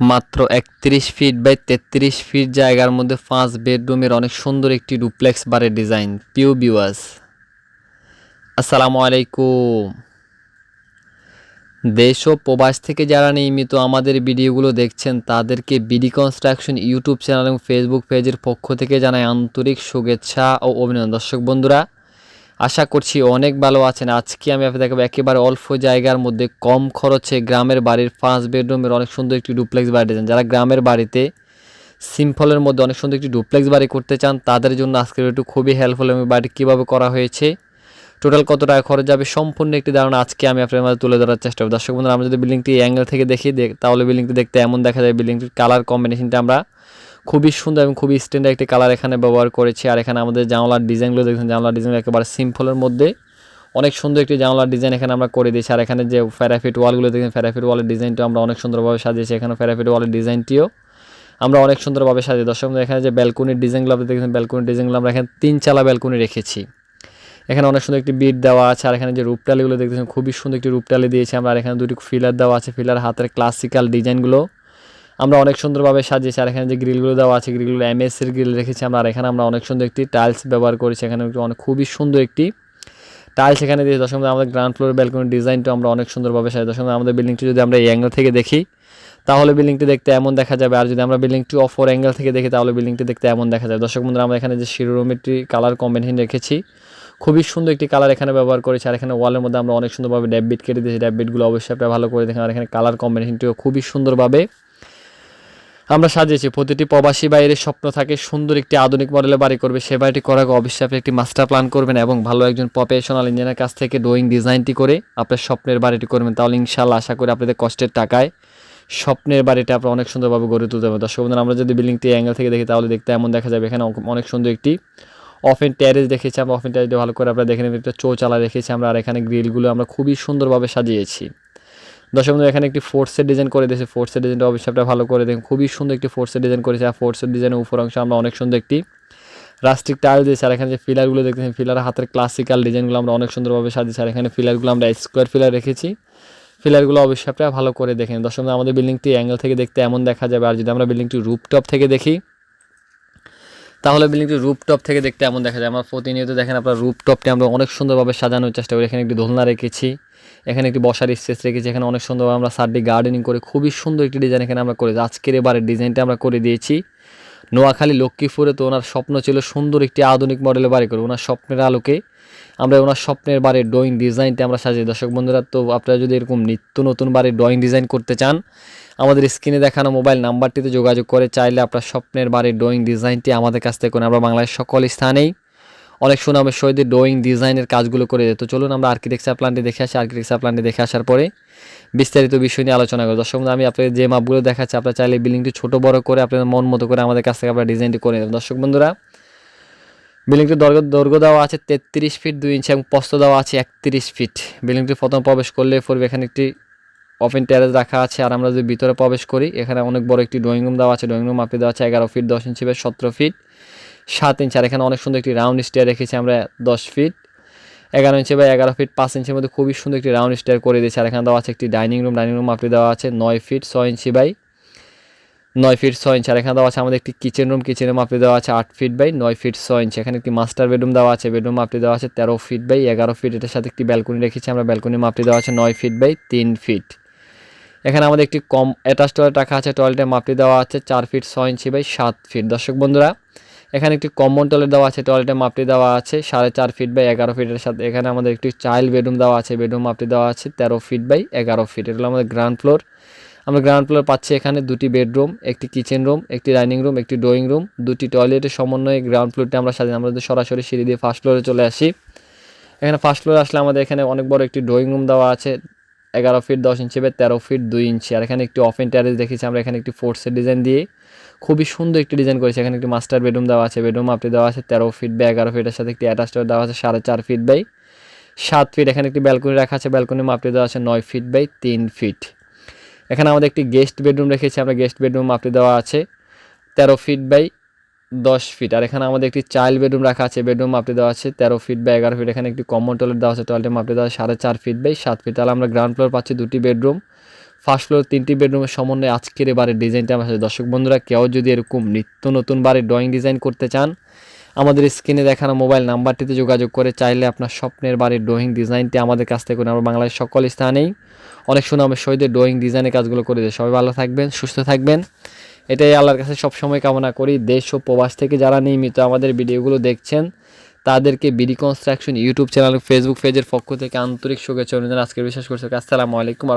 মাত্র একত্রিশ feet by তেত্রিশ ফিট জায়গার মধ্যে পাঁচ বেডরুমের অনেক সুন্দর একটি ডুপ্লেক্স বারের ডিজাইন পিউ বিওয়াস আসসালামু আলাইকুম। দেশ ও প্রবাস থেকে যারা নিয়মিত আমাদের ভিডিওগুলো দেখছেন, তাদেরকে বিডি কনস্ট্রাকশন ইউটিউব চ্যানেল এবং ফেসবুক পেজের পক্ষ থেকে জানাই আন্তরিক শুভেচ্ছা ও অভিনন্দন। দর্শক বন্ধুরা আশা করছি অনেক ভালো আছেন। আজকে আমি আপনাদের দেখাবো একেবারে অল্প জায়গার মধ্যে কম খরচে গ্রামের বাড়ির পাঁচ বেডরুমের অনেক সুন্দর একটি ডুপ্লেক্স বাড়ি ডিজাইন যারা গ্রামের বাড়িতে সিম্পলের মধ্যে অনেক সুন্দর একটি ডুপ্লেক্স বাড়ি করতে চান, তাদের জন্য আজকের একটু খুবই হেল্পফুল এবং বাড়িটি কীভাবে করা হয়েছে টোটাল কত টাকা খরচ যাবে সম্পূর্ণ একটি ধারণা আজকে আমি আপনার মাঝে তুলে ধরার চেষ্টা করব। দর্শক বন্ধুরা, আমরা যদি বিল্ডিংটি অ্যাঙ্গেল থেকে দেখ- তাহলে বিল্ডিংটি দেখতে এমন দেখা যায়। বিল্ডিংটির কালার কম্বিনেশনটা আমরা খুবই সুন্দর এবং খুবই স্ট্যান্ডার্ড একটি কালার এখানে ব্যবহার করেছি। আর এখানে আমাদের জানলার ডিজাইনগুলো দেখছেন জানলার ডিজাইন একেবারে সিম্পলের মধ্যে। অনেক সুন্দর একটি জানলার ডিজাইন এখানে আমরা করে দিয়েছি। আর এখানে যে ফ্যারাফিট ওয়ালগুলো দেখছেন ফ্যারাফিট ওয়ালের ডিজাইনটা আমরা অনেক সুন্দরভাবে সাজিয়েছি। এখানে ফ্যারাফিট ওয়ালের ডিজাইনটিও আমরা অনেক সুন্দরভাবে সাজিয়ে দর্শক এখানে যে ব্যালকনির ডিজাইনগুলো আপনি দেখছেন ব্যালকনির ডিজাইনগুলো আমরা এখানে তিন চালা ব্যালকনি রেখেছি। এখানে অনেক সুন্দর একটি বিট দেওয়া আছে। আর এখানে যে রূপটালিগুলো দেখতেছেন, খুবই সুন্দর একটি রূপটালি দিয়েছি আমরা। এখানে দুটি ফিলার দেওয়া আছে। ফিলার হাতের ক্লাসিক্যাল ডিজাইনগুলো আমরা অনেক সুন্দরভাবে সাজিয়েছি। আর এখানে যে গ্রিলগুলো দেওয়া আছে, গ্রিলগুলো এমএসের গ্রিল রেখেছি আমরা। আর এখানে আমরা অনেক সুন্দর একটি টাইলস ব্যবহার করেছি। এখানে অনেক খুবই সুন্দর একটি টাইলস এখানে দিয়ে দশম আমাদের গ্রাউন্ড ফ্লোর ব্যালকনির ডিজাইনটা আমরা অনেক সুন্দরভাবে সাজি দশম আমাদের বিল্ডিংটি যদি আমরা এই অ্যাঙ্গেল থেকে দেখি, তাহলে বিল্ডিংটি দেখতে এমন দেখা যাবে। আর যদি আমরা বিল্ডিংটি অফর অ্যাঙ্গেল থেকে দেখি, তাহলে বিল্ডিংটি দেখতে এমন দেখা যাবে। দর্শক বন্ধুরা, আমরা এখানে যে শিরোরুমেরটি কালার কম্বিনেশন রেখেছি, খুবই সুন্দর একটি কালার এখানে ব্যবহার করেছি। আর এখানে ওয়ালের মধ্যে আমরা অনেক সুন্দরভাবে ড্যাববিট কেটে দিয়েছি। ড্যাববিটগুলো অবশ্যই আপনারা ভালো করে দেখেন। আর এখানে কালার কম্বিনেশনটিও খুবই সুন্দরভাবে আমরা সাজিয়েছি, প্রতিটি প্রবাসী বাইরে স্বপ্ন থাকে সুন্দর একটি আধুনিক মডেলে বাড়ি করবে। সে বাড়িটি করার অবশ্যই আপনি একটি মাস্টার প্ল্যান করবেন এবং ভালো একজন প্রফেশনাল ইঞ্জিনিয়ারের কাছ থেকে ড্রয়িং ডিজাইনটি করে আপনার স্বপ্নের বাড়িটি করবেন। তাহলে ইনশাল্লাহ আশা করি আপনাদের কষ্টের টাকায় স্বপ্নের বাড়িটা আপনার অনেক সুন্দরভাবে গড়ে তুলতে হবে দর্শক বন্ধুরা, আমরা যদি বিল্ডিংটি অ্যাঙ্গেল থেকে দেখি, তাহলে দেখতে এমন দেখা যাবে, এখানে অনেক সুন্দর একটি অফেন ট্যারেস দেখেছি আমরা। অফেন ট্যারেসটি ভালো করে আপনারা দেখে নেবেন, একটা চৌচালা রেখেছি আমরা, আর এখানে গ্রিলগুলো আমরা খুবই সুন্দরভাবে সাজিয়েছি। দর্শক বন্ধু এখানে একটি ফোর্সের ডিজাইন করে দিয়েছে। ফোর্সের ডিজাইনটা আপনারা ভালো করে দেখুন। খুবই সুন্দর একটি ফোর্সের ডিজাইন করেছে। আর ফোর্সের ডিজাইনের উপর অংশ আমরা অনেক সুন্দর একটি রাস্টিক টাইল দিয়েছে। আর এখানে যে ফিলারগুলো দেখতেছেন ফিলার হাতের ক্লাসিক্যাল ডিজাইনগুলো আমরা অনেক সুন্দরভাবে সাজিয়েছি। আর এখানে ফিলারগুলো আমরা স্কোয়ার ফিলার রেখেছি। ফিলারগুলো অবশ্যই আপনারা ভালো করে দেখেন। দর্শক আমাদের বিল্ডিংটি অ্যাঙ্গেল থেকে দেখতে এমন দেখা যাবে। আর যদি আমরা বিল্ডিংটি রুপটপ থেকে দেখি তাহলে বিল্ডিংটি রুপটপ থেকে দেখতে এমন দেখা যায়। আমার প্রতিনিয়ত দেখেন আপনার রুপটপটি আমরা অনেক সুন্দরভাবে সাজানোর চেষ্টা করি। এখানে একটি দোলনা রেখেছি, এখানে একটি বসার স্পেস রেখেছি, এখানে অনেক সুন্দরভাবে আমরা সার্ডি গার্ডেনিং করে খুবই সুন্দর একটি ডিজাইন এখানে আমরা করেছি। আজকের এবারের ডিজাইনটা আমরা করে দিয়েছি। নোয়াখালী লক্ষ্মীপুরে তো ওনার স্বপ্ন ছিল সুন্দর একটি আধুনিক মডেলে বাড়ি করে ওনার স্বপ্নের আলোকে আমরা ওনার স্বপ্নের বাড়ির ড্রয়িং ডিজাইনটা আমরা সাজিয়ে। দর্শক বন্ধুরা তো আপনারা যদি এরকম নিত্য নতুন বাড়ির ড্রয়িং ডিজাইন করতে চান আমাদের স্ক্রিনে দেখানো মোবাইল নাম্বারটিতে যোগাযোগ করে চাইলে আপনার স্বপ্নের বাড়ির ড্রয়িং ডিজাইনটি আমাদের কাছ থেকে আমরা বাংলাদেশের সকল স্থানেই অনেক সুনামের সহিত ড্রয়িং ডিজাইনের কাজগুলো করে যেত চলুন আমরা আর্কিটেকচার প্ল্যানটি দেখে আসি। আর্কিটেকচার প্ল্যানটি দেখে আসার পরে বিস্তারিত বিষয় নিয়ে আলোচনা করি দর্শক বন্ধু, আমি আপনাদের যে মাপগুলো দেখাচ্ছি আপনারা চাইলে বিল্ডিংটি ছোট বড় করে আপনাদের মন মতো করে আমাদের কাছ থেকে আপনারা ডিজাইনটি করে নেবেন। দর্শক বন্ধুরা বিল্ডিংটির দৈর্ঘ্য দৈর্ঘ্য দেওয়া আছে তেত্রিশ ফিট দুই ইঞ্চি এবং প্রস্থ দেওয়া আছে একত্রিশ ফিট বিল্ডিংটি প্রথম প্রবেশ করলে পড়বে এখানে একটি ওপেন টেরেস রাখা আছে, আর আমরা যদি ভিতরে প্রবেশ করি, এখানে অনেক বড় একটি ড্রয়িং রুম দেওয়া আছে। ড্রয়িং রুম মাপে দেওয়া আছে এগারো ফিট দশ ইঞ্চি বা সতেরো ফিট সাত ইঞ্চি আর এখানে অনেক সুন্দর একটি রাউন্ড স্টেয়ার রেখেছি আমরা দশ ফিট এগারো ইঞ্চি বা এগারো ফিট পাঁচ ইঞ্চির মধ্যে খুবই সুন্দর একটি রাউন্ড স্টেয়ার করে দিয়েছে। আর এখানে দেওয়া আছে একটি ডাইনিং রুম ডাইনিং রুম মাপে দেওয়া আছে নয় ফিট ছয় ইঞ্চি বাই নয় ফিট ছয় ইঞ্চ আর এখানে দেওয়া আছে আমাদের একটি কিচেন রুম কিচেনের মাপে দেওয়া আছে আট ফিট বাই নয় ফিট ছয় ইঞ্চ এখানে একটি মাস্টার বেডরুম দেওয়া আছে বেডরুম মাপটি দেওয়া আছে তেরো ফিট বাই এগারো ফিট এটার সাথে একটি ব্যালকনি রেখেছি আমরা ব্যালকনি মাপটি দেওয়া আছে নয় ফিট বাই তিন ফিট এখানে আমাদের একটি কম অ্যাটাচ টয়লেট রাখা আছে টয়লেটের মাপটি দেওয়া আছে চার ফিট ছয় ইঞ্চি বাই সাত ফিট দর্শক বন্ধুরা, এখানে একটি কমন টয়লেট দেওয়া আছে টয়লেটের মাপটি দেওয়া আছে সাড়ে চার ফিট বাই এগারো ফিটের সাথে এখানে আমাদের একটি চাইল্ড বেডরুম দেওয়া আছে বেডরুম মাপটি দেওয়া আছে তেরো ফিট বাই এগারো ফিট এগুলো আমাদের গ্রাউন্ড ফ্লোর আমরা গ্রাউন্ড ফ্লোর পাচ্ছি এখানে দুটি বেডরুম একটি কিচেন রুম একটি ডাইনিং রুম একটি ড্রয়িং রুম দুটি টয়লেটের সমন্বয়ে গ্রাউন্ড ফ্লোরটি আমরা সাজাই। আমরা যদি সরাসরি সিঁড়ি দিয়ে ফার্স্ট ফ্লোরে চলে আসি, এখানে ফার্স্ট ফ্লোরে আসলে আমাদের এখানে অনেক বড় একটি ড্রয়িং রুম দেওয়া আছে, এগারো ফিট দশ ইঞ্চি বা তেরো ফিট দুই ইঞ্চি আর এখানে একটি অফেন ট্যারেস দেখেছি আমরা, এখানে একটি ফোর্সের ডিজাইন দিয়ে। খুবই সুন্দর একটি ডিজাইন করেছি। এখানে একটি মাস্টার বেডরুম দেওয়া আছে বেডরুম আপনি দেওয়া আছে, তেরো ফিট বা এগারো ফিটের সাথে একটি অ্যাটাচ দেওয়া আছে, সাড়ে চার ফিট বাই সাত ফিট এখানে একটি ব্যালকনি রাখা আছে ব্যালকনি মাপটি দেওয়া আছে, নয় ফিট বাই তিন ফিট এখানে আমাদের একটি গেস্ট বেডরুম রেখেছি, আমরা গেস্ট বেডরুম মাপটি দেওয়া আছে। তেরো ফিট বাই দশ ফিট আর এখানে আমাদের একটি চাইল্ড বেডরুম রাখা আছে বেডরুম মাপটি দেওয়া আছে, তেরো ফিট বা এগারো ফিট এখানে একটি কমন টয়লেট দেওয়া আছে টয়লেটের মাপটি দেওয়া সাড়ে চার ফিট বাই সাত ফিট তাহলে আমরা গ্রাউন্ড ফ্লোর পাচ্ছি দুটি বেডরুম ফার্স্ট ফ্লোর তিনটি বেডরুমের সমন্বয়ে আজকের এবারের ডিজাইনটা আমার দর্শক বন্ধুরা, কেউ যদি এরকম নিত্য নতুন বারে ড্রয়িং ডিজাইন করতে চান আমাদের স্ক্রিনে দেখানো মোবাইল নাম্বারটিতে যোগাযোগ করে চাইলে আপনার স্বপ্নের বাড়ির ড্রয়িং ডিজাইনটি আমাদের কাছ থেকে আমরা বাংলাদেশের সকল স্থানেই। অনেক সুনামের সহিত ড্রয়িং ডিজাইনের কাজগুলো করে দেয়। সবাই ভালো থাকবেন, সুস্থ থাকবেন। এটাই আল্লাহর কাছে সবসময় কামনা করি। দেশ ও প্রবাস থেকে যারা নিয়মিত আমাদের ভিডিওগুলো দেখছেন, তাদেরকে BD construction YouTube channel Facebook পেজের পক্ষ থেকে আন্তরিক শুভেচ্ছা অভিনন্দন। আজকে বিশ্বাস করছি আসসালামু আলাইকুম।